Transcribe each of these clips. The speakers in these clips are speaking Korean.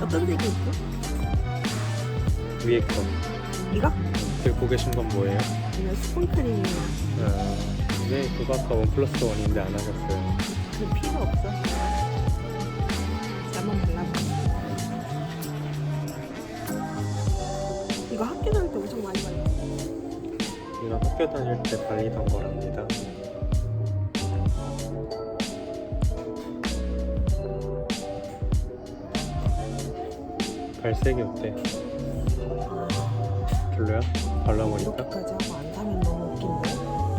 어떤 색이 있어? 위에 거 이거? 들고 계신 건 뭐예요? 그냥 수분크림이야. 아, 네 그거 아까 원 플러스 원인데 안 하셨어요 그 필요 없어. 한번 발라봐. 이거 학교 다닐 때 엄청 많이 발라. 이거 학교 다닐 때 발리던 거랍니다 발색이 어때? 별로야? 발라보니까? 이렇게까지 하고 안 사면 너무 웃긴데. 어,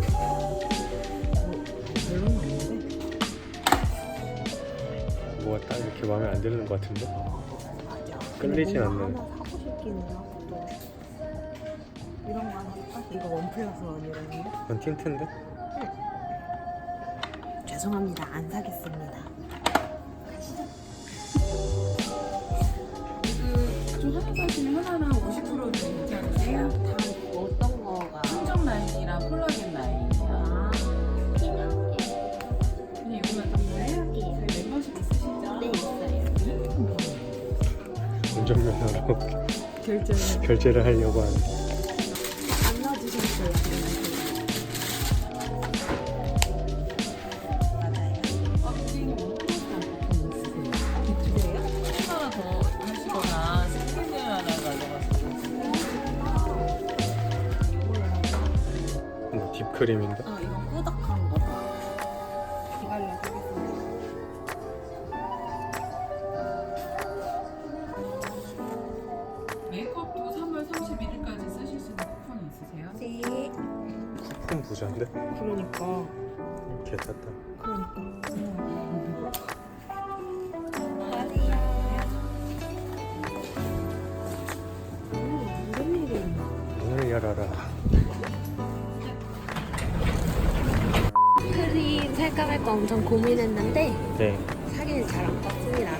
별로는 아닌데. 뭐가 딱 이렇게 마음에 안 드는 것 같은데? 맞아. 끌리진 않네. 하나 사고 싶기는 하고 또 이런 거 하나 살까? 이거 원 플러스 원이라는데? 이건 틴트인데? 죄송합니다. 안 사겠습니다. 결제는 결제를 하려고 하는 가져가시고. 뭐 딥크림인데? 있으세요? 네. 쿠폰 부자인데? 그러니까. 개 탔다 그러니까. 오늘 열어라 크림 살까 말까 엄청 고민했는데 네 사기는 잘안 떴습니다.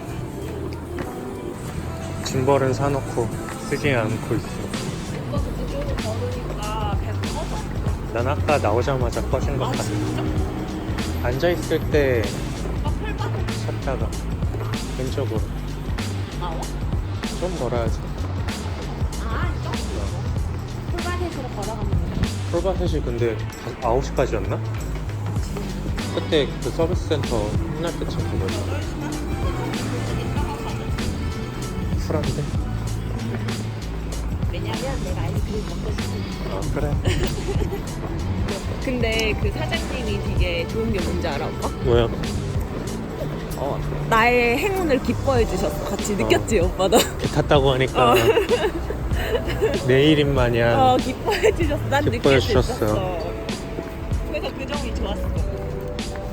짐벌은 사놓고 쓰지 않고 있어 꺼져. 난 아까 나오자마자 꺼진 것 같아 앉아있을 때 찾다가 왼쪽으로 나와? 좀 멀어야지 아, 저 풀바디으로 걸어가면 돼. 폴바셋이 근데 9시까지였나? 그때 그 서비스 센터 끝날 때쯤 그거지 쿨한데? 왜냐면 내가 아이스크림 먹고 싶으니까. 아 그래 근데 그 사장님이 되게 좋은 게 뭔지 알아, 오빠? 뭐야? 어 나의 행운을 기뻐해 주셨어. 같이 느꼈지, 오빠도? 개 탔다고 하니까 어. 내일인 마냥 어, 기뻐해 주셨어. 난 기뻐해 느낄 수 주셨어요. 있었어. 그래서 그 점이 좋았어.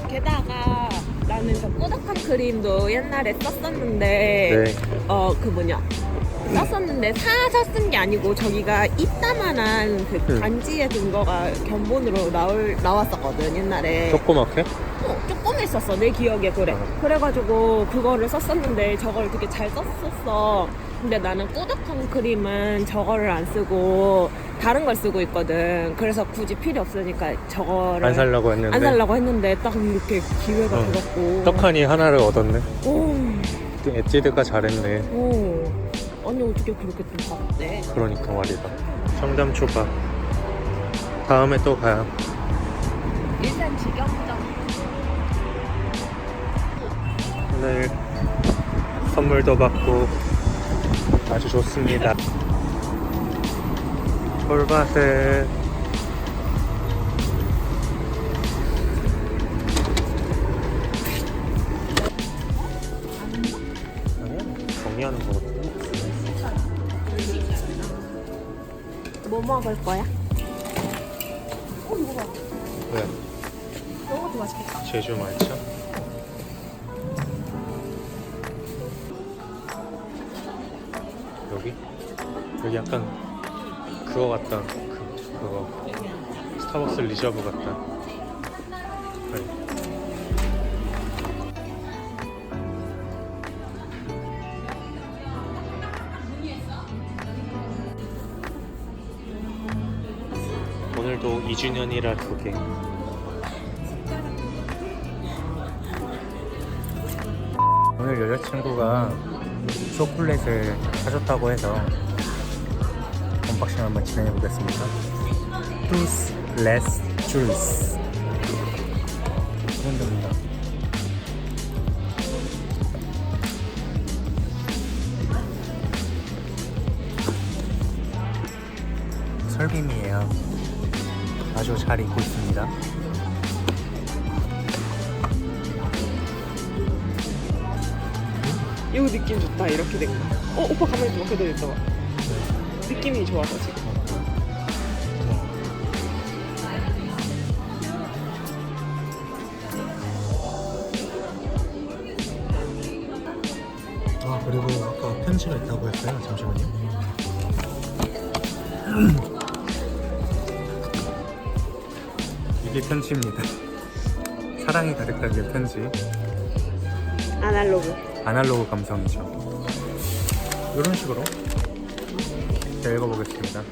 게다가 나는 저 꾸덕한 크림도 옛날에 썼었는데, 네 어, 그 뭐냐. 썼었는데 사서 쓴 게 아니고 저기가 이따만한 그 응. 간지의 근거가 견본으로 나올, 나왔었거든 옛날에 조그맣게? 어, 조금 있었어 내 기억에 그래 어. 그래가지고 그거를 썼었는데 저걸 되게 잘 썼었어 근데 나는 꾸덕한 크림은 저거를 안 쓰고 다른 걸 쓰고 있거든 그래서 굳이 필요 없으니까 저거를 안 살려고 했는데 안 살라고 했는데 딱 이렇게 기회가 어. 돼갖고 떡하니 하나를 얻었네 오, 엣지드가 잘했네 오. 아니 어떻게 그렇게 또 봤대 그러니까 말이다. 청담 초밥. 다음에 또 가요. 일단 지경부장 오늘 선물도 받고 아주 좋습니다. 아니야 정리하는 거거든 뭐 먹을 거야? 어 이거 봐 왜? 이런 것도 맛있겠다 제주 말차? 여기? 여기 약간 그거 같다 그, 그거 스타벅스 리저브 같다 올해도 2주년이라 그게. 오늘 여자친구가 초콜릿을 사줬다고 해서 언박싱 한번 진행해 보겠습니다. 투스 레스 줄스 이정도입니다. 설빔이에요. 아주 잘 입고 있습니다. 이거 느낌 좋다 이렇게 된 거. 어 오빠 가만히 좀 그대로 있어봐. 느낌이 좋아서 지금. 아 그리고 아까 편지가 있다고 했어요. 잠시만요. 이게 편지입니다. 사랑이 가득한 편지. 아날로그. 아날로그 감성이죠. 이런 식으로 제가 읽어보겠습니다.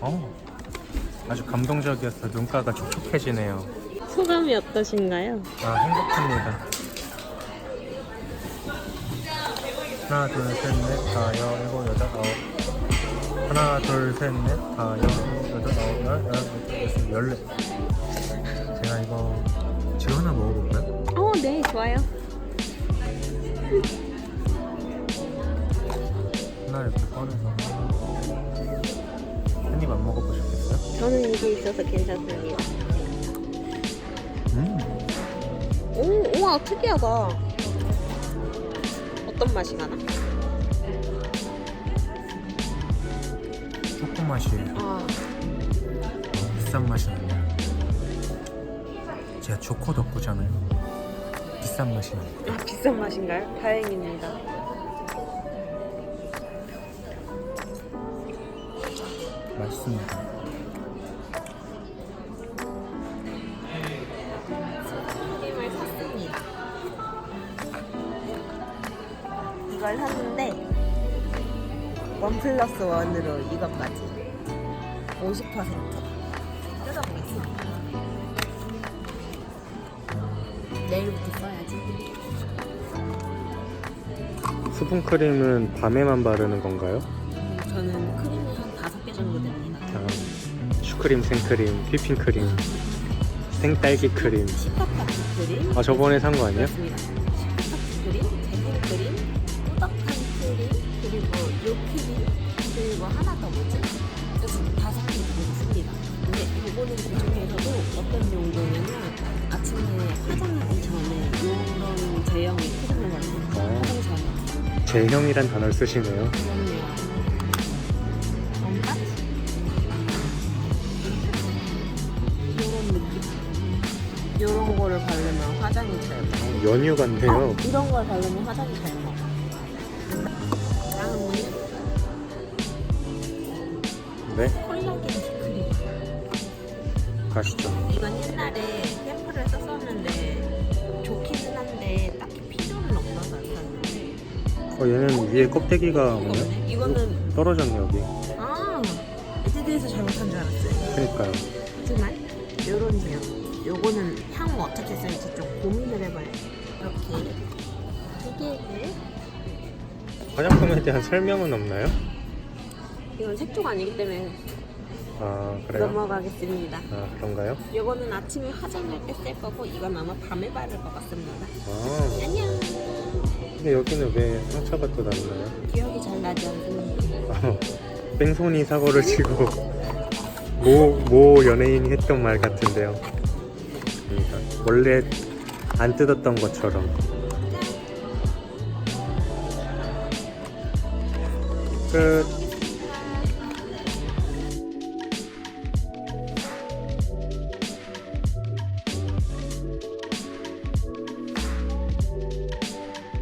어, 아주 감동적이어서 눈가가 촉촉해지네요. 소감이 어떠신가요? 아, 행복합니다. 하나, 둘, 셋, 넷, 다, 여, 일곱, 여덟, 아홉. 하나, 둘, 셋, 넷, 다, 여, 일곱, 여덟, 아홉, 열, 열, 열두, 열네. 제가 이거 지금 하나 먹어볼까요? 어, 네, 좋아요. 하나 이렇게 꺼내서 한 입 안 먹어보셨겠어요? 저는 이게 있어서 괜찮습니다. 음, 오, 우와, 특이하다. 어떤 맛이 나나? 초코 맛이에요. 아, 비싼 맛이 나요. 제가 초코 덕후잖아요. 비싼 맛이 나요. 아, 비싼 맛인가요? 다행입니다. 맛있습니다. 플러스 원으로 이것까지 50% 뜯어보겠습니다. 내일부터 써야지. 수분크림은 밤에만 바르는 건가요? 저는 크림이 한 다섯 개 정도 됩니다. 아, 슈크림, 생크림, 휘핑크림, 생딸기 크림. 시카파트 크림. 아 저번에 산 거 아니에요? 그렇습니다. 근데 이거는 그 중에서도 어떤 용도냐면 아침에 화장하기 전에 이런 제형의 크림을 바르는 어. 화장 전에. 제형이란 단어를 쓰시네요. 그럼요. 뭔가? 이런 느낌. 이런 거를 바르면 화장이 잘 나. 어, 연유 같네요. 어, 이런 걸 바르면 화장이 잘 나. 가시죠. 이건 옛날에 샘플을 썼었는데 좋기는 한데 딱히 필요는 없어서 안 샀는데. 어, 얘는 위에 껍데기가? 없네. 이거는 떨어졌네 여기. 아 에뛰드에서 잘못한 줄 알았어요. 그러니까요. 하지만 요런 제형 요거는 향 어떻게 쓸지 좀 고민을 해봐요 이렇게 두 개를 화장품에 대한 설명은 없나요? 이건 색조가 아니기 때문에 아 그래요? 넘어가겠습니다 아 그런가요? 요거는 아침에 화장할 때 쓸 거고 이건 아마 밤에 바를 것 같습니다 아 안녕 근데 여기는 왜 상처가 또 났나요? 기억이 잘 나지 않습니다 아, 뺑소니 사고를 치고 모, 모 연예인이 했던 말 같은데요. 그러니까 원래 안 뜯었던 것처럼. 끝.